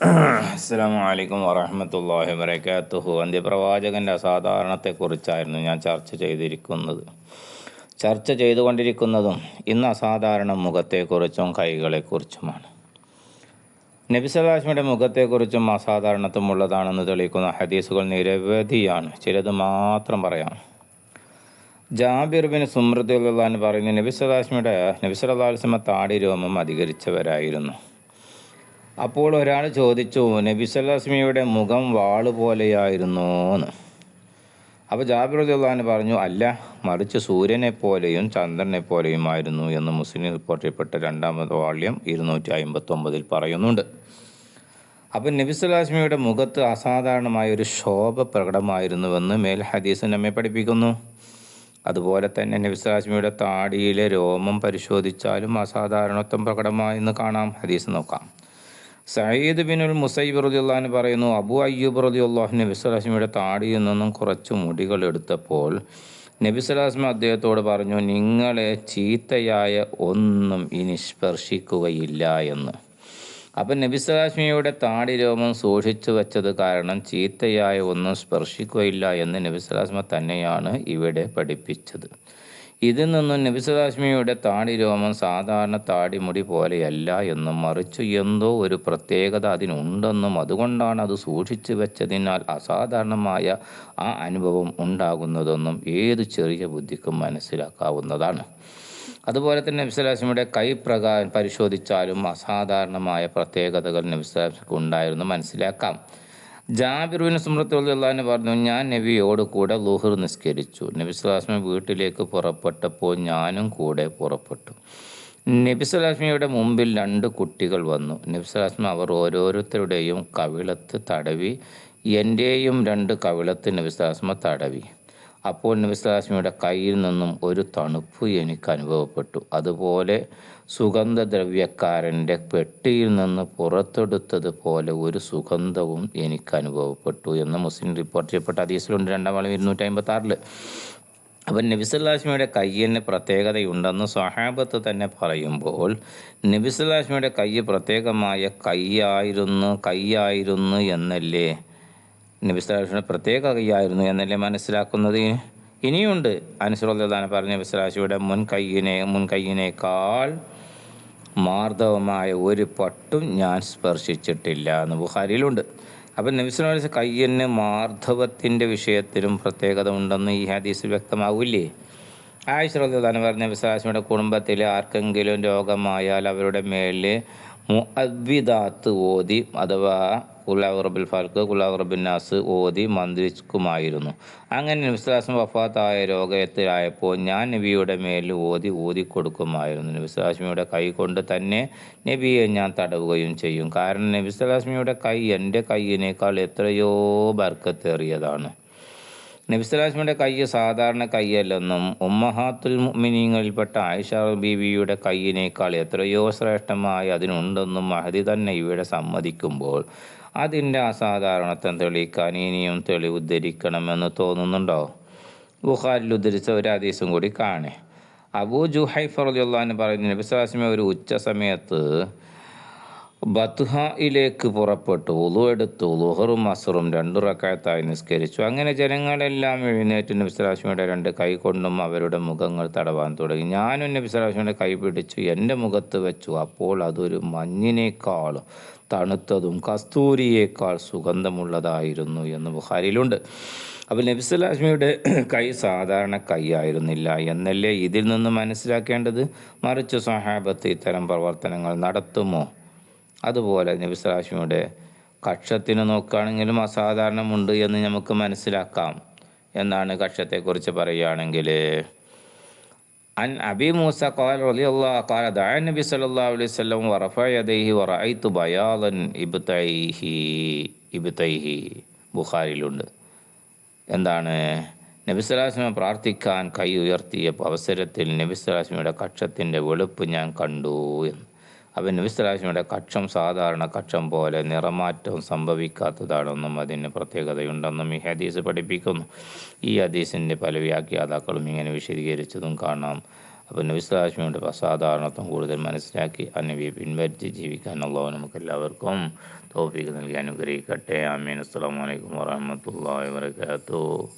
അസ്സാം വലൈക്കും വറഹമത്തല്ലാഹി വബർക്കാത്തുഹു അന്ത്യപ്രവാചകന്റെ അസാധാരണത്തെക്കുറിച്ചായിരുന്നു ഞാൻ ചർച്ച ചെയ്തിരിക്കുന്നത്. ചർച്ച ചെയ്തുകൊണ്ടിരിക്കുന്നതും ഇന്ന് അസാധാരണ മുഖത്തെക്കുറിച്ചും കൈകളെക്കുറിച്ചുമാണ്. നബി സലാസ്മിയുടെ മുഖത്തെക്കുറിച്ചും അസാധാരണത്വമുള്ളതാണെന്ന് തെളിയിക്കുന്ന ഹദീസുകൾ നിരവധിയാണ്. ചിലത് മാത്രം പറയാം. ജാബിർ ബിൻ സുമൃദ് അള്ളഹാൻ പറയുന്നു നബി സലാസ്മിയുടെ നബി സലാസ്മ താടി രോമം അധികരിച്ചവരായിരുന്നു. അപ്പോൾ ഒരാൾ ചോദിച്ചു നബി സല്ലാസ്മിയുടെ മുഖം വാൾ പോലെയായിരുന്നു എന്ന് അപ്പോൾ ജാബിർ പറഞ്ഞു അല്ല മറിച്ച് സൂര്യനെ പോലെയും ചന്ദ്രനെ പോലെയുമായിരുന്നു എന്ന് മുസ്ലിം റിപ്പോർട്ട് ചെയ്യപ്പെട്ട രണ്ടാമത് വാള്യം ഇരുന്നൂറ്റി അമ്പത്തൊമ്പതിൽ പറയുന്നുണ്ട്. അപ്പം നബി മുഖത്ത് അസാധാരണമായ ഒരു ശോഭ പ്രകടമായിരുന്നുവെന്ന് മേൽ ഹദീസ് നമ്മെ പഠിപ്പിക്കുന്നു. അതുപോലെ തന്നെ നബി താടിയിലെ രോമം പരിശോധിച്ചാലും അസാധാരണത്വം പ്രകടമായെന്ന് കാണാം. ഹദീസ് നോക്കാം. സയ്യിദ് ബിനുൽ മുസൈബ് അൻഹു പറയുന്നു അബു അയ്യൂബ് റളിയല്ലാഹു നബി സ്വലാസ്മയുടെ താടിയിൽ നിന്നും കുറച്ച് മുടികൾ എടുത്തപ്പോൾ നബി സ്വലാസ്മ അദ്ദേഹത്തോട് പറഞ്ഞു നിങ്ങളെ ചീത്തയായ ഒന്നും ഇനി സ്പർശിക്കുകയില്ല എന്ന്. അപ്പം നബി സ്വലാസ്മിയുടെ താടി രോമം സൂക്ഷിച്ചു വെച്ചത് കാരണം ചീത്തയായ ഒന്നും സ്പർശിക്കുകയില്ല എന്ന് നബി സ്വലാസ്മ തന്നെയാണ് ഇവിടെ പഠിപ്പിച്ചത്. ഇതിൽ നിന്നും നബിസുലാസ്മിയുടെ താടി രോമം സാധാരണ താടിമുടി പോലെയല്ല എന്നും മറിച്ച് എന്തോ ഒരു പ്രത്യേകത അതിനുണ്ടെന്നും അതുകൊണ്ടാണ് അത് സൂക്ഷിച്ചു വെച്ചതിനാൽ അസാധാരണമായ ആ അനുഭവം ഉണ്ടാകുന്നതെന്നും ഏത് ചെറിയ ബുദ്ധിക്കും മനസ്സിലാക്കാവുന്നതാണ്. അതുപോലെ തന്നെ നബിസ്വലാസ്മിയുടെ കൈ പ്രകാരം പരിശോധിച്ചാലും അസാധാരണമായ പ്രത്യേകതകൾ നബിസ്വലാസ്മിക്ക് ഉണ്ടായിരുന്നു. മനസ്സിലാക്കാം. ജാബിറുവിന് സുമൃത്തുള്ളാന്ന് പറഞ്ഞു ഞാൻ നബിയോട് കൂടെ ലുഹർ നിസ്കരിച്ചു. നബി സുലാസ്മി വീട്ടിലേക്ക് പുറപ്പെട്ടപ്പോൾ ഞാനും കൂടെ പുറപ്പെട്ടു. നബി സുലാസ്മിയുടെ മുമ്പിൽ രണ്ട് കുട്ടികൾ വന്നു. നബി സുലാസ്മി അവർ ഓരോരുത്തരുടെയും കവിളത്ത് തടവി എന്റെയും രണ്ട് കവിളത്ത് നബി സുലാസ്മ തടവി. അപ്പോൾ നബിസ്ലാസ്മിയുടെ കയ്യിൽ നിന്നും ഒരു തണുപ്പ് എനിക്ക് അനുഭവപ്പെട്ടു. അതുപോലെ സുഗന്ധദ്രവ്യക്കാരന്റെ പെട്ടിയിൽ നിന്ന് പുറത്തെടുത്തതുപോലെ ഒരു സുഗന്ധവും എനിക്ക് അനുഭവപ്പെട്ടു എന്ന് മുസ്ലിം റിപ്പോർട്ട് ചെയ്യപ്പെട്ട അതീസിലുണ്ട് രണ്ടാം വളം ഇരുന്നൂറ്റി അമ്പത്തി ആറിൽ അപ്പം നബിസുല്ലാസ്മിയുടെ കയ്യിന് പ്രത്യേകതയുണ്ടെന്ന് സ്വഹാബത്ത് തന്നെ പറയുമ്പോൾ നബിസുല്ലാസ്മിയുടെ കൈ പ്രത്യേകമായ കൈയായിരുന്നു കൈയായിരുന്നു എന്നല്ലേ? നബിസ്ലാഷിന് പ്രത്യേക കൈയായിരുന്നു എന്നല്ലേ മനസ്സിലാക്കുന്നത്? ഇനിയുണ്ട്. അനുസൃതദാന പറഞ്ഞ നബിസ്ലാഷിയുടെ മുൻ കൈയിനെ മുൻ മാർദ്ദവമായ ഒരു പട്ടും ഞാൻ സ്പർശിച്ചിട്ടില്ല എന്ന് ബുഹാരിയിലുണ്ട് അപ്പം നബിസ്ലാസ് കയ്യന് മാർദ്ദവത്തിന്റെ വിഷയത്തിലും പ്രത്യേകത ഉണ്ടെന്ന് ഈ ഹദീസിൽ വ്യക്തമാവില്ലേ? ആയിശ്രദ്ധാനം പറഞ്ഞ നബിസ്ലാസിയുടെ കുടുംബത്തിൽ ആർക്കെങ്കിലും രോഗമായാൽ അവരുടെ മേലിൽ മുഅദ്വിദാത്ത് ഓതി അഥവാ കുലാവ് റബിൽ ഫാൽക്ക് കുലാവ് റബിൻ നാസ് ഓതി മന്ത്രിക്കുമായിരുന്നു. അങ്ങനെ നബിസ്ലാസം വഫാത്തായ രോഗത്തിലായപ്പോൾ ഞാൻ നബിയുടെ മേൽ ഓതി ഊതി കൊടുക്കുമായിരുന്നു നബിസ്ലാസ്മിയുടെ കൈ കൊണ്ട് തന്നെ നബിയെ ഞാൻ തടവുകയും ചെയ്യും. കാരണം നബിസ്ലാസ്മിയുടെ കൈ എന്റെ കൈയിനേക്കാൾ എത്രയോ ബർക്കത്തേറിയതാണ്. നബിസ്ലാസ്മിയുടെ കൈ സാധാരണ കൈയല്ലെന്നും ഉമ്മഹാത്തുൽ മിനിങ്ങളിൽപ്പെട്ട ആയിഷ ബീവിയുടെ കൈയിനേക്കാൾ എത്രയോ ശ്രേഷ്ഠമായി അതിനുണ്ടെന്നും മഹദി തന്നെ ഇവിടെ സമ്മതിക്കുമ്പോൾ അതിന്റെ അസാധാരണത്വം തെളിയിക്കാൻ ഇനിയും തെളിവ് ഉദ്ധരിക്കണമെന്ന് തോന്നുന്നുണ്ടോ? ബുഹാരിൽ ഉദ്ധരിച്ച ഒരു ഹദീസും കൂടി കാണേ. അബൂ ജുഹൈഫ് റളിയല്ലാഹു പറയുന്ന നബി സ്വലാസ്മി ഒരു ഉച്ച സമയത്ത് ബത്ഹയിലേക്ക് പുറപ്പെട്ടു. ഉളു എടുത്തു. ലുഹറും അസറും രണ്ടു റക്കായത്തായി നിസ്കരിച്ചു. അങ്ങനെ ജനങ്ങളെല്ലാം എഴുന്നേറ്റ് നബിസ്ലാസ്മിയുടെ രണ്ട് കൈ കൊണ്ടും അവരുടെ മുഖങ്ങൾ തടവാൻ തുടങ്ങി. ഞാനും നബിസ്ലാസ്മിയുടെ കൈ പിടിച്ചു എന്റെ മുഖത്ത് വെച്ചു. അപ്പോൾ അതൊരു മഞ്ഞിനേക്കാളും തണുത്തതും കസ്തൂരിയേക്കാൾ സുഗന്ധമുള്ളതായിരുന്നു എന്ന് ബുഹാരിയിലുണ്ട് അപ്പോൾ നബിസ്ലാസ്മിയുടെ കൈ സാധാരണ കൈയായിരുന്നില്ല എന്നല്ലേ ഇതിൽ നിന്ന് മനസ്സിലാക്കേണ്ടത്? മറിച്ച് സഹാബത്ത് ഇത്തരം പ്രവർത്തനങ്ങൾ നടത്തുമോ? അതുപോലെ നബിസ്ലാസ്മിയുടെ കക്ഷത്തിന് നോക്കുകയാണെങ്കിലും അസാധാരണമുണ്ട് എന്ന് നമുക്ക് മനസ്സിലാക്കാം എന്നാണ് കക്ഷത്തെക്കുറിച്ച് പറയുകയാണെങ്കിൽ عن أبي موسى قال رضي الله قال دعا النبي صلى الله عليه وسلم ورفع يديه ورأيت بياضا إبطيه إبطيه ബുഖാരിയിലുണ്ട് എന്താണ് നബിസ്വലാസ്മ പ്രാർത്ഥിക്കാൻ കൈ ഉയർത്തിയ അവസരത്തിൽ നബിസ്വലാസ്മയുടെ കക്ഷത്തിൻ്റെ വെളുപ്പ് ഞാൻ കണ്ടു എന്ന് അപ്പം നബിസ്വലാസ്മയുടെ കക്ഷം സാധാരണ കക്ഷം പോലെ നിറമാറ്റവും സംഭവിക്കാത്തതാണെന്നും അതിന് പ്രത്യേകതയുണ്ടെന്നും ഈ ഹദീസ് പഠിപ്പിക്കുന്നു. ഈ ഹദീസിന്റെ പല വ്യാഖ്യാതാക്കളും ഇങ്ങനെ വിശദീകരിച്ചതും കാണാം. അപ്പം നബിസ്ലാസ്മിയുടെ അസാധാരണത്വം കൂടുതൽ മനസ്സിലാക്കി അനവിയെ പിൻവലിച്ച് ജീവിക്കാൻ അള്ളാഹു നമുക്ക് എല്ലാവർക്കും തോഫീക്ക് നൽകി അനുഗ്രഹിക്കട്ടെ. അമീൻ അസ്സാം വലൈക്കും വാഹമത്തല്ലാ വാത്തു